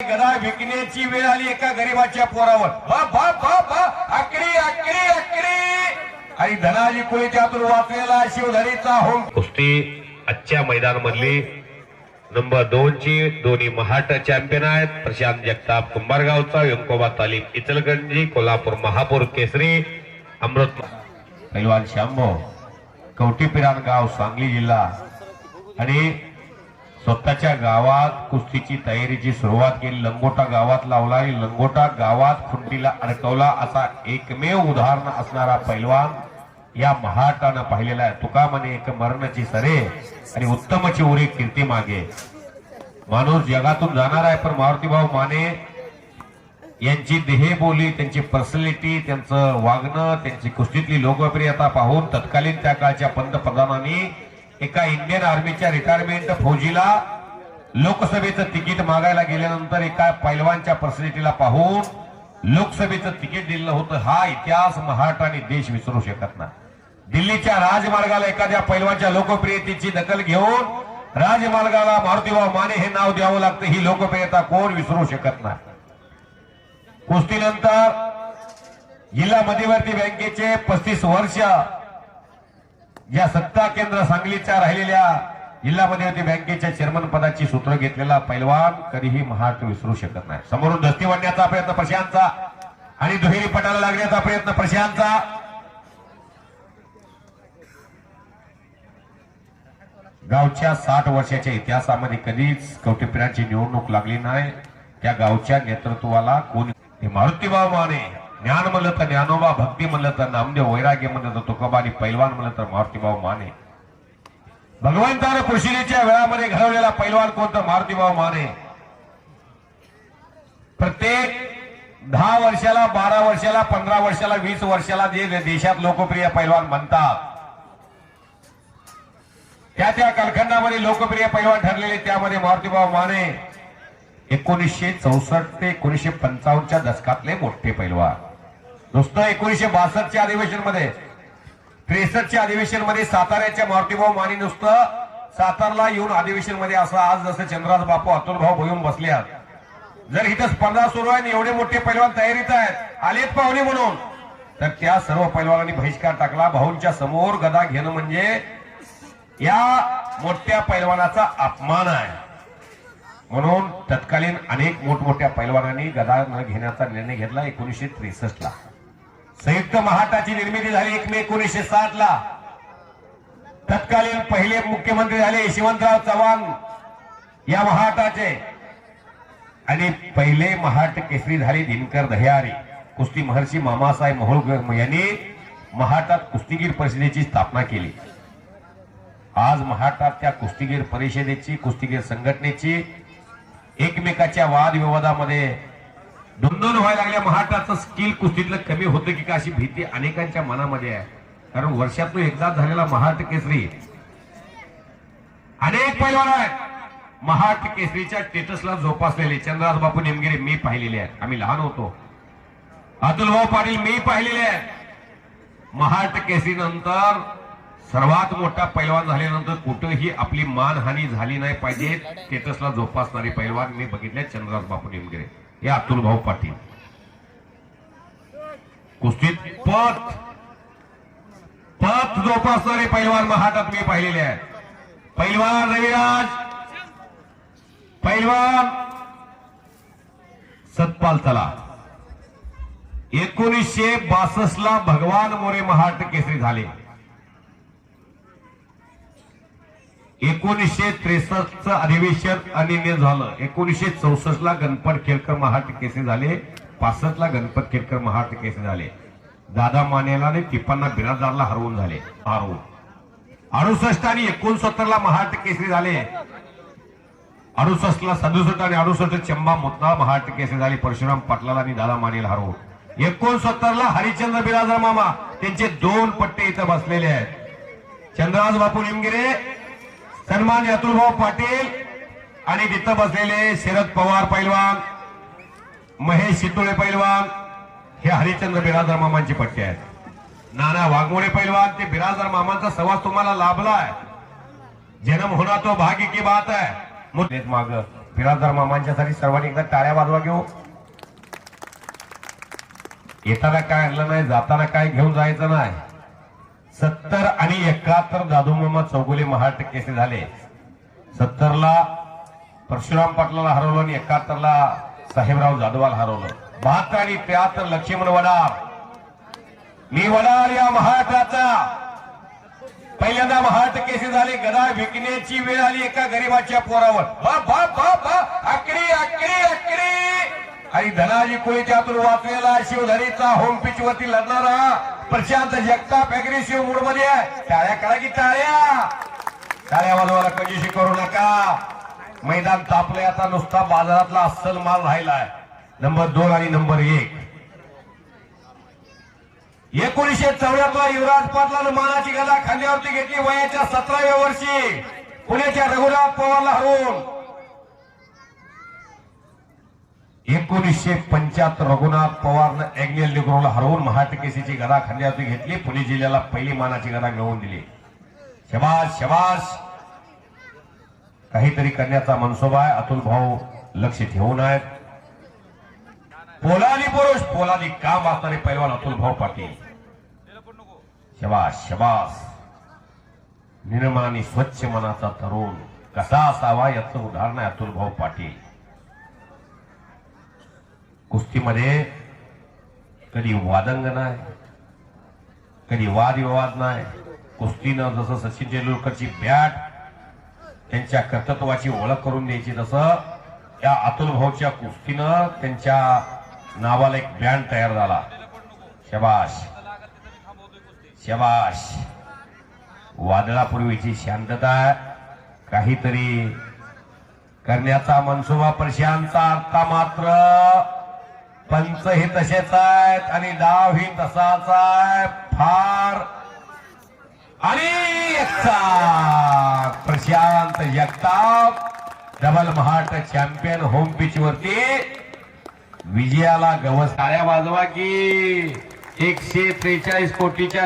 गदा विकण्याची वेळ आली एका गरीबाच्या पोरावर. बाप आकडी आकडी आणि धनाजी कुळी त्यातून वाचलेला शिवधरीचा होम कुस्ती आजच्या मैदानामधली नंबर दोन ची दोन्ही महाट चॅम्पियन आहेत. प्रशांत जगताप कुंभारगावचा व्यंकोबा तालीम इचलगंजी कोल्हापूर महापूर केसरी अमृत पैलवान श्यामभाऊ कवटीपिरान गाव सांगली जिल्हा. आणि स्वतःच्या गावात कुस्तीची तयारीची सुरुवात केली लंगोटा गावात लावला आणि लंगोटा गावात खुंटीला अडकवला असा एकमेव उदाहरण असणारा पैलवान या महाटानं पाहिलेला आहे. तुका म्हणे एक मरणाची सरे आणि उत्तमची उरी कीर्ती मागे. माणूस जगातून जाणार आहे पण मारुतीभाऊ माने यांची देहबोली त्यांची पर्सनॅलिटी त्यांचं वागणं त्यांची कुस्तीतली लोकप्रियता पाहून तत्कालीन त्या काळच्या पंतप्रधानांनी एका इंडियन आर्मीच्या रिटायरमेंट फौजीला लोकसभेचं तिकीट मागायला गेल्यानंतर एका पैलवानच्या पर्सनॅलिटीला पाहून लोकसभेचं तिकीट दिलं होतं. हा इतिहास महाराष्ट्र आणि देश विसरू शकत नाही. दिल्लीच्या राजमार्गाला एखाद्या पैलवानच्या लोकप्रियतेची दखल घेऊन राजमार्गाला मारुतीभाऊ माने हे नाव द्यावं लागतं ही लोकप्रियता कोण विसरू शकत नाही. कुस्तीनंतर जिल्हा मध्यवर्ती बँकेचे पस्तीस वर्ष या सत्ता केंद्र सांगलीच्या राहिलेल्या जिल्हा मध्यवर्ती बँकेच्या चेअरमन पदाची सूत्र घेतलेला पैलवान कधीही महाराष्ट्र विसरू शकत नाही. समोरून दस्ती वाढण्याचा प्रयत्न प्रशांतचा आणि दुहेरी पटाला लागण्याचा प्रयत्न प्रशांतचा. गावच्या साठ वर्षाच्या इतिहासामध्ये कधीच कवटेपिरांची निवडणूक लागली नाही. त्या गावच्या नेतृत्वाला कोणी हे माने. ज्ञान म्हणलं तर ज्ञानोबा भक्ती म्हणलं तर नामदेव वैराग्य म्हणलं तर तुकोबा आणि पैलवान म्हणलं तर मारुतीभाऊ माने. भगवंतानं कृषीच्या वेळामध्ये घडवलेला पैलवान कोणतं? मारुतीभाऊ माने. प्रत्येक दहा वर्षाला बारा वर्षाला पंधरा वर्षाला वीस वर्षाला जे देशात लोकप्रिय पैलवान म्हणतात त्या त्या कालखंडामध्ये लोकप्रिय पैलवान ठरलेले त्यामध्ये मारुतीभाऊ माने. एकोणीसशे चौसष्ट ते एकोणीसशे पंचावन्नच्या दशकातले मोठे पैलवान. नुसतं एकोणीशे बासष्टच्या अधिवेशनमध्ये त्रेसष्टच्या अधिवेशनमध्ये साताऱ्याच्या मारुतीभाऊ माने नुसतं सातारला येऊन अधिवेशनमध्ये असं आज जसं चंद्रास बापू अतुल भाऊ बसले आहेत जर इथं स्पर्धा सुरू आहे आणि एवढे मोठे पैलवान तयारीत आहेत आलेत पाहुणे म्हणून तर त्या सर्व पैलवानांनी बहिष्कार टाकला. भाऊंच्या समोर गदा घेणं म्हणजे या मोठ्या पैलवानाचा अपमान आहे. म्हणून तत्कालीन अनेक मोठमोठ्या पैलवानांनी गदा न घेण्याचा निर्णय घेतला एकोणीसशे त्रेसष्ट ला संयुक्त महाटाची निर्मिती झाली एक मे एकोणीसशे साठ ला. तत्कालीन पहिले मुख्यमंत्री झाले यशवंतराव चव्हाण या महाटाचे आणि पहिले महाट केसरी झाले दिनकर दह्यारी. कुस्ती महर्षी मामासाहेब मोहोळकर यांनी महाटात कुस्तीगीर परिषदेची स्थापना केली. आज महाटात त्या कुस्तीगीर परिषदेची कुस्तीगीर संघटनेची एकमेकाच्या वादविवादामध्ये दोन व्हायला लागल्या महाटाचं स्किल कुस्तीतलं कमी होतं की का अशी भीती अनेकांच्या मनामध्ये आहे. कारण वर्षातून एकदा झालेला महाट केसरी अनेक पैलवान आहेत. महाट केसरीच्या स्टेटसला जोपासलेले चंद्रराज बापू नेमगिरे मी पाहिलेले आहेत. आम्ही लहान होतो. अतुल भाऊ पाटील मी पाहिलेले आहेत. महाट केसरी नंतर सर्वात मोठा पैलवान झाल्यानंतर कुठंही आपली मानहानी झाली नाही पाहिजे. स्टेटसला जोपासणारे पैलवान मी बघितले चंद्रराज बापू निमगिरे. हे अतुल भाऊ पाटील. कुस्तीत पत. पत जोपासणारे पैलवान महाटात मी पाहिलेले आहेत. पैलवान रविराज. पैलवान सतपाल चला एकोणीसशे बासष्ट ला भगवान मोरे महाट केसरी झाले. एकोणीसशे त्रेसष्टचं अधिवेशन अनिर्णय झालं. एकोणीसशे चौसष्ट ला गणपत केळकर महाट झाले. पासष्ट ला गणपत केळकर महाट झाले. दादा मानेला आणि टिप्पांना बिराजदारला हरवून झाले. हरवून. अडुसष्ट आणि एकोणसत्तर ला महाट केसरी झाले. अडुसष्ट ला सदुसष्ट आणि अडुसष्ट चंबा मुत्ता महाट केसरी झाले. परशुराम पाटलाला आणि दादा मानेला हरवून. एकोणसत्तर ला हरिचंद्र बिराजदार मामा. त्यांचे दोन पट्टे इथं बसलेले आहेत. चंद्रराज बापू निमगिरे सन्मान अतुलभाऊ पाटील आणि तिथं बसलेले शरद पवार पैलवान महेश शितोळे पैलवान हे हरिचंद्र बिराजदार मामांचे पट्टे आहेत. नाना वाघमोडे पैलवान ते बिराजदार मामांचा सहवास तुम्हाला लाभलाय. जन्म होणार तो भाग्य की बात आहे. माग बिराजदार मामांच्यासाठी सर्वांनी एकदा टाळ्या वाजवा घेऊ. येताना काय आणलं नाही जाताना काय घेऊन जायचं नाही. सत्तर आणि एकाहत्तर दादूमामा चौगुले महाराष्ट्र केसे झाले. सत्तरला परशुराम पाटलाला हरवलं आणि एकाहत्तरला साहेबराव जाधवाला हरवलं. बहात्तर आणि त्र्याहत्तर लक्ष्मण वडार. मी वडार या महाराष्ट्राचा. पहिल्यांदा महाराष्ट्र केसे झाले. गदा विकण्याची वेळ आली एका गरीबाच्या पोरावर. बा बा बा आकडी आकडी आकडी आणि धनाजी कोळीच्यातून वाचलेला शिवधरीचा होम पिच वरती लढणारा प्रशांत जगताप अग्रेसिव्ह मूडमध्ये आहे. टाळ्या करा की टाळ्या. टाळ्या वाजवायला कधीशी करू नका. मैदान तापले आता नुसता बाजारातला अस्सल माल राहिलाय. नंबर दोन आणि नंबर एक. एकोणीशे चौऱ्याहत्तर युवराज पाटलानं मानाची गदा खांद्यावरती घेतली वयाच्या सतराव्या वर्षी. पुण्याच्या रघुनाथ पवारला हरवून. एकोणीसशे पंच्याहत्तर रघुनाथ पवारनं एग्नेल निग्रोला हरवून महाटकेसीची गदा खांद्यावरती घेतली. पुणे जिल्ह्याला पहिली मानाची गदा मिळवून दिली. शबास शबास! काहीतरी करण्याचा मनसोबा आहे. अतुल भाऊ लक्ष ठेवून आहेत. पोलादी पुरुष पोलादी काम असणारे पैलवान अतुल भाऊ पाटील? शबास शबास! निर्माणी स्वच्छ मनाचा तरुण कसा असावा याचं उदाहरण आहे अतुल भाऊ पाटील. कुस्तीमध्ये कधी वादंग नाही कधी वादविवाद नाही. कुस्तीनं जसं सचिन तेंडुलकरची बॅट त्यांच्या कर्तृत्वाची ओळख करून द्यायची तसं या अतुल भाऊच्या कुस्तीनं त्यांच्या नावाला एक बँड तयार झाला. शबाश. शबाश. वादळापूर्वीची शांतता काहीतरी करण्याचा मनसुबा प्रशांतचा आता मात्र पंच हे तसेच आहेत आणि डाव ही तसाच आहे. फार. आणि प्रशांत जगताप डबल महाट चॅम्पियन होम पिच वरती. विजयाला गवस. टाळ्या वाजवा की एकशे त्रेचाळीस कोटीच्या